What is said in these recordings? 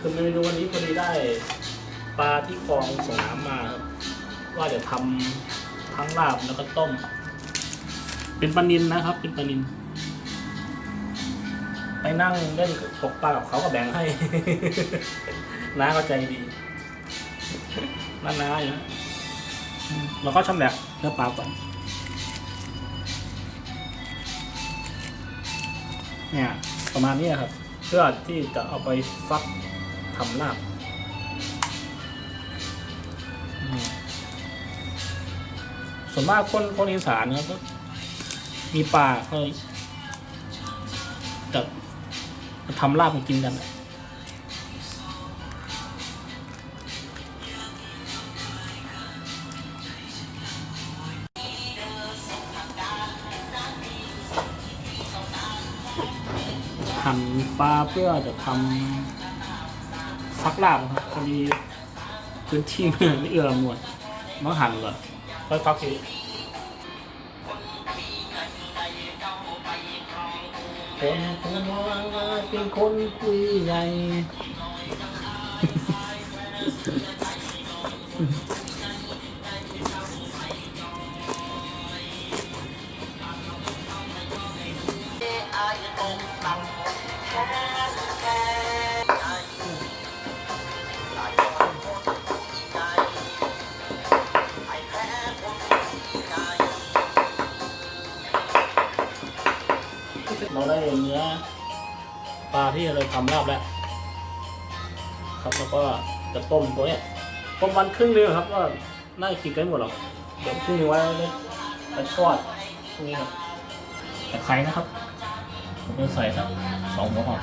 คือเมนูวันนี้พอดีได้ปลาที่คลองส่งน้ำมาครับว่าจะทำทั้งลาบแล้วก็ต้ม เป็นปลานินนะครับ เป็นปลานิน ไปนั่งเล่นตกปลากับเขาก็แบ่งให้ น้าก็ใจดีน้าน้าอยู่นะอืมเราก็ชำแหละเนื้อปลาก่อนเนี่ยประมาณนี้ครับ เพื่อที่จะเอาไปฟัก ทำลาบส่วนมากคนคนอีสานครับก็มีปลาเขาจะมาทำลาบมากินกันหั่นปลาเพื่อจะทำ ฟักลาบครับพอดีพื้นที่เมืองไม่เอื้ออำนวยต้องหันก่อนค่อยฟักทีคนคนว่าเป็นคนคุยใหญ่ เราได้เนื้อปลาที่เราทำลาบแล้วครับแล้วก็จะต้มตัวเนี้ยต้มวันครึ่งเดียวครับก็น่ากินกันหมดหรอกเดี๋ยวครึ่งนึงไว้ไปทอดพวกนี้ครับแต่ไข่นะครับผมจะใส่สักสองหัวหอม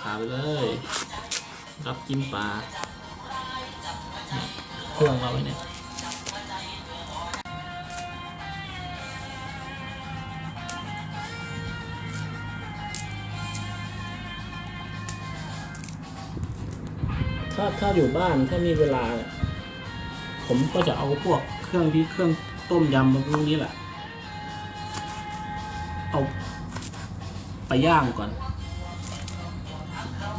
ขาไปเลย รับกินปลาเครื่องเราไว้เนี่ยถ้าถ้าอยู่บ้านถ้ามีเวลา ผมก็จะเอาพวกเครื่องที่เครื่องต้มยำพวกนี้แหละ เอาไปย่างก่อน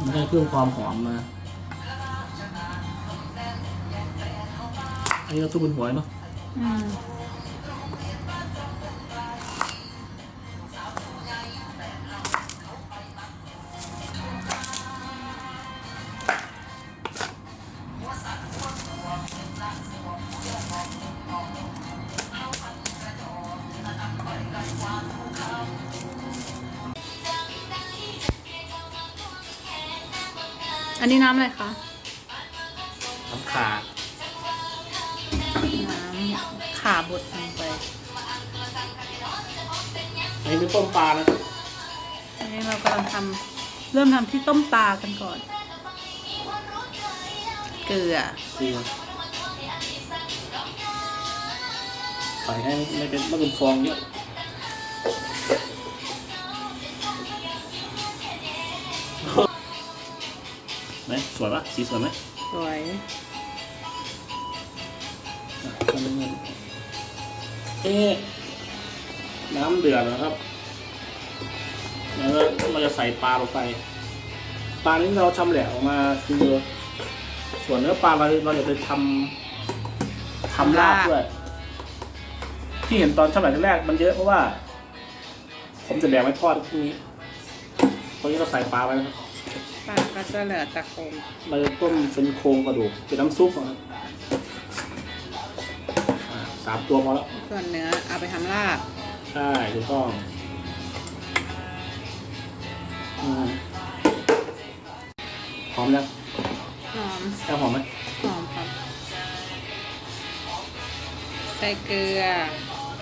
มันได้เครื่องความหอมมาอันนี้เราทุบบนหัวเนาะ อืม อันนี้น้ำอะไรคะทำขาน้ำขาบดลงไปอันนี้เป็นต้มปลานะอันนี้เรากำลังทำเริ่มทำที่ต้มปลากันก่อน เกลือดีใส่ให้ไม่เป็นไม่เป็นฟองเยอะ สวยปะสีสวยไหมสวยเอ๊ะน้ำเดือดนะครับ แล้วก็เราจะใส่ปลาลงไป ปลานี้เราชำแหละออกมาคือส่วนเนื้อปลาเราเราจะไปทำทำลาบด้วย ที่เห็นตอนชำแหละแรกๆมันเยอะเพราะว่า ผมจะแบ่งไว้ทอดพรุ่งนี้ตอนนี้เราใส่ปลาไปนะครับปลา ก็จะเหลือตะโคมเราจะต้มเป็นโครงกระดูกเป็นน้ำซุปนะครับอ่าสามตัวพอแล้ว ส่วนเนื้อเอาไปทำลาบใช่ถูกต้องอืมหอมยังหอมแค่หอมไหมหอมครับใส่เกลือ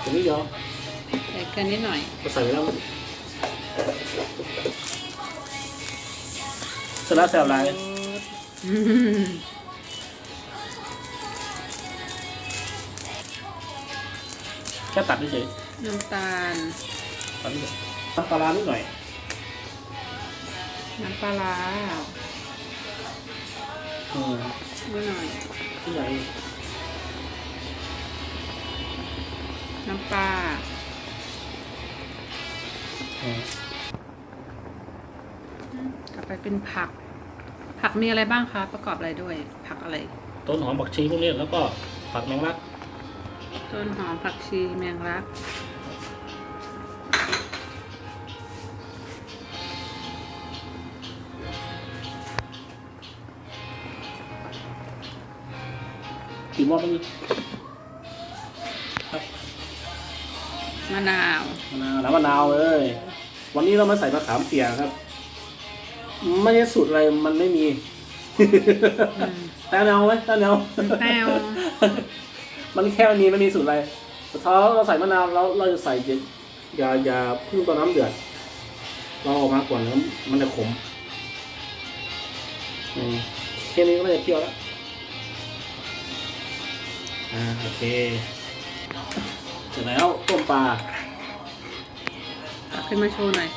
ตรงนี้เดียวใส่เกลือนิดหน่อย ก็ใส่ไปแล้วเสร็จแล้วแซวไรอืมแค่ตัดเฉยน้ำตาลๆตัดนิดเดียวน้ำปลาร้านิดหน่อย น้ำปลาร้าอืมนิดหน่อยที่ไหนน้ำปลา อืมต่อไปเป็นผัก ผักมีอะไรบ้างคะ ประกอบอะไรด้วย ผักอะไร ต้นหอมผักชีพวกนี้แล้วก็ผักแมงลัก ต้นหอมผักชีแมงลัก กี่หม้อตรงนี้ครับมะนาวมะนาวน้ำมะนาวเลย วันนี้เรามาใส่มะขามเปียกครับ ไม่ใช่สูตรอะไรมันไม่มีอืมแต้วแนวไหมแต้วแนวแต้วมันแค่นี้ไม่มีสูตรอะไรแต่ถ้าเราใส่มะนาวแล้วเราจะใส่อย่าอย่าเพิ่งตอนน้ำเดือดเราออกมาก่อนแล้วมันจะขมอืมแค่นี้ก็น่าจะเปรี้ยวแล้วอ่าโอเคเสร็จแล้วต้มปลาตักขึ้นมาโชว์หน่อย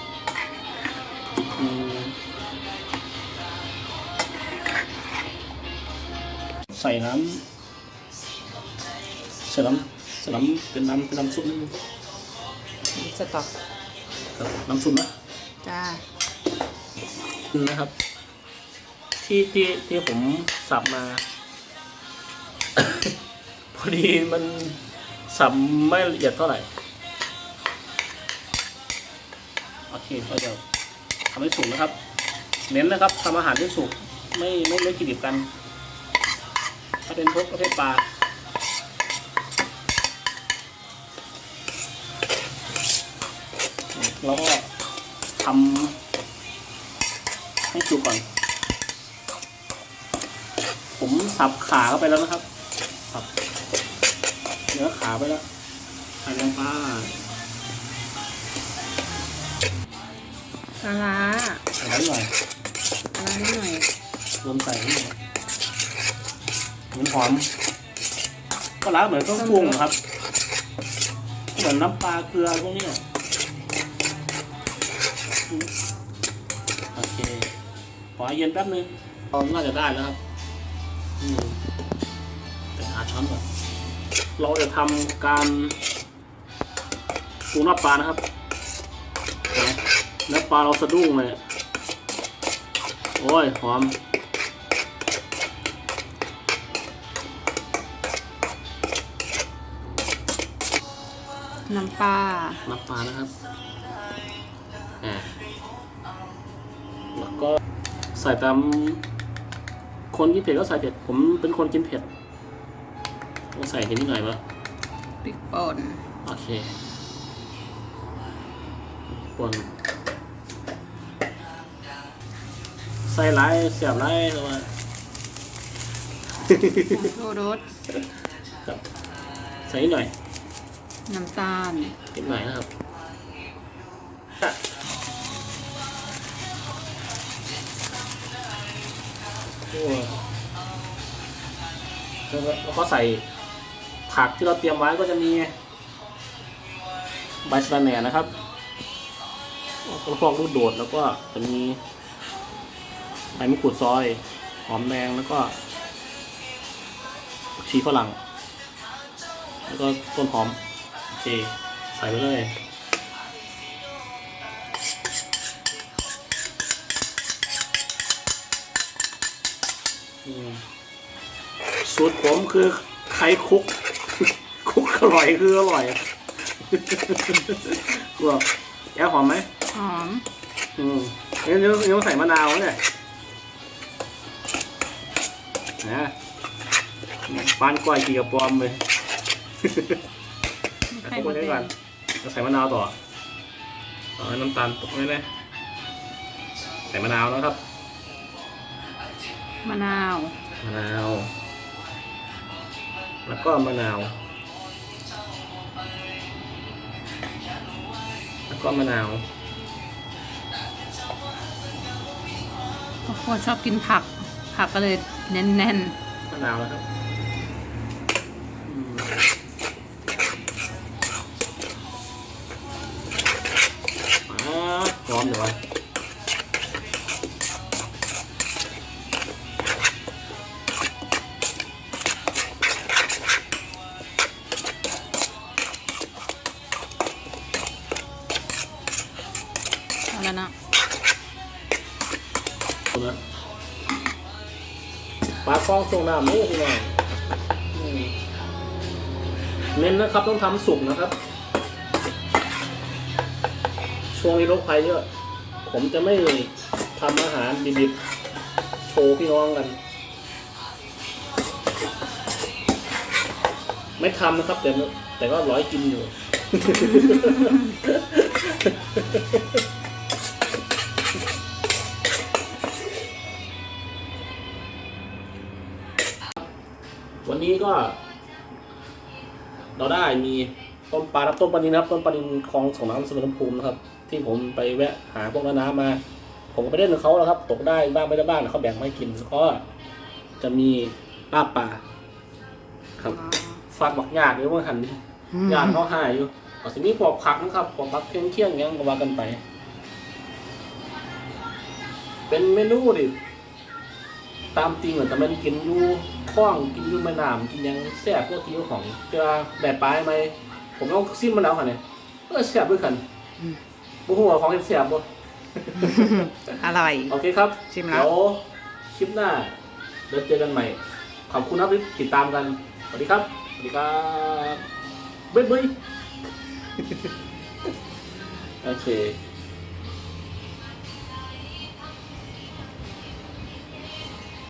ใส่น้ำใส่น้ำใส่น้ำเป็นน้ำเป็นน้ำซุปนิดนึงสต๊อกครับน้ำซุปนะจ้านะครับ ที่ที่ที่ผมสับมา พอดีมันสับไม่ละเอียดเท่าไหร่โอเคก็จะทำให้สุกนะครับ เน้นนะครับทำอาหารที่สุกไม่ไม่ไม่กินดิบกัน ถ้าเป็นพวกประเภทปลาแล้วก็ทำให้สุกก่อน ผมสับขาเข้าไปแล้วนะครับ สับเนื้อขาไปแล้วใส่ลงไปปลาร้าใส่นิดหน่อยปลาร้านิดหน่อยรวมใส่นิดหน่อยมัน หอมก็ร้าเหมือนเครื่องปรุงอะครับ เหมือนน้ำปลาเกลือพวกนี้โอเคขอเย็นแป๊บนึงตอนน่าจะได้แล้วครับอืมไปหาช้อนก่อนเราจะทำการปรุงน้ำปลานะครับเห็นไหมเนื้อปลาเราสะดุ้งเลย โอ้ยหอม น้ำปลา น้ำปลานะครับ อ่า แล้วก็ใส่ตาม คนกินเผ็ดก็ใส่เผ็ด ผมเป็นคนกินเผ็ดต้องใส่นิดหน่อยวะพริกป่น โอเคป่นใส่ไรเสียบไรหรือว่าโทรสครับใส่นิดหน่อย น้ำตาลนิดหน่อยนะครับโอ้แล้วก็ใส่ผักที่เราเตรียมไว้ก็จะมีใบสะระแหน่นะครับกระพอกลูกโดดแล้วก็จะมีใบมะกรูดซอย หอมแดงแล้วก็ผักชีฝรั่ง แล้วก็ต้นหอมโอ เคใส่ไปเลยอืมสูตรผมคือไข่คุก คุกอร่อยคืออร่อยกลัวแอบหอมไหมหอม อืมยังยังยังใส่มะนาวเนี่ยนะปานก้อยกีกับปอมเลย ไข่ใส่มพวดกแดนี้ก่อนงจะใส่มะนาวต่อต่อให้น้ำตาลตกนี่นะใส่มะนาวแล้วครับ มะนาว มะนาว แล้วก็มะนาว แล้วก็มะนาวเพราะคนชอบกินผัก ผักก็เลยแน่นมะนาวแล้วครับ ร้อนแล้วนะปลาฟองทรงน้ำนี่พี่น้องเน้นนะครับต้องทำสุกนะครับ ช่วงนี้โรคภัยเยอะ ผมจะไม่ทำอาหารดิบๆโชว์พี่น้องกัน ไม่ทำนะครับ แต่แต่ก็ร้อยกินอยู่ วันนี้ก็ เราได้มีต้มปลาครับต้มปลานินนะครับต้มปลานินคลองส่งน้ำสมุทรภูมินะครับ ที่ผมไปแวะหาพวกน้ำมา ผมก็ไปเล่นกับเขาแล้วครับ ตกได้บ้างไม่ได้บ้างเขาแบ่งมาให้กินแล้วก็จะมีลาบปลาครับฟักบักหยาดหรือว่าหันหยาดเขาหายอยู่เอาสิมีปอกผักนะครับปอกผักเคี่ยงเคี่ยงๆหยังก็ว่ากันไป เป็นเมนูดิตามจริงเหมือนแต่มันกินอยู่คล้องกินอยู่แม่น้ำกินหยังแซ่บพวกที่ของเจอแบบปลายไหมผมต้องซิมมันแล้วค่ะเนี่ยเออแซ่บด้วยกัน บุหัวาของเห็นแซ่บบ่อร่อย โอเคครับชิมแล้ว เดี๋ยวคลิปหน้าเดี๋ยวเจอกันใหม่ ขอบคุณครับที่ติดตามกัน สวัสดีครับ สวัสดีครับบ๊ายบายโอเค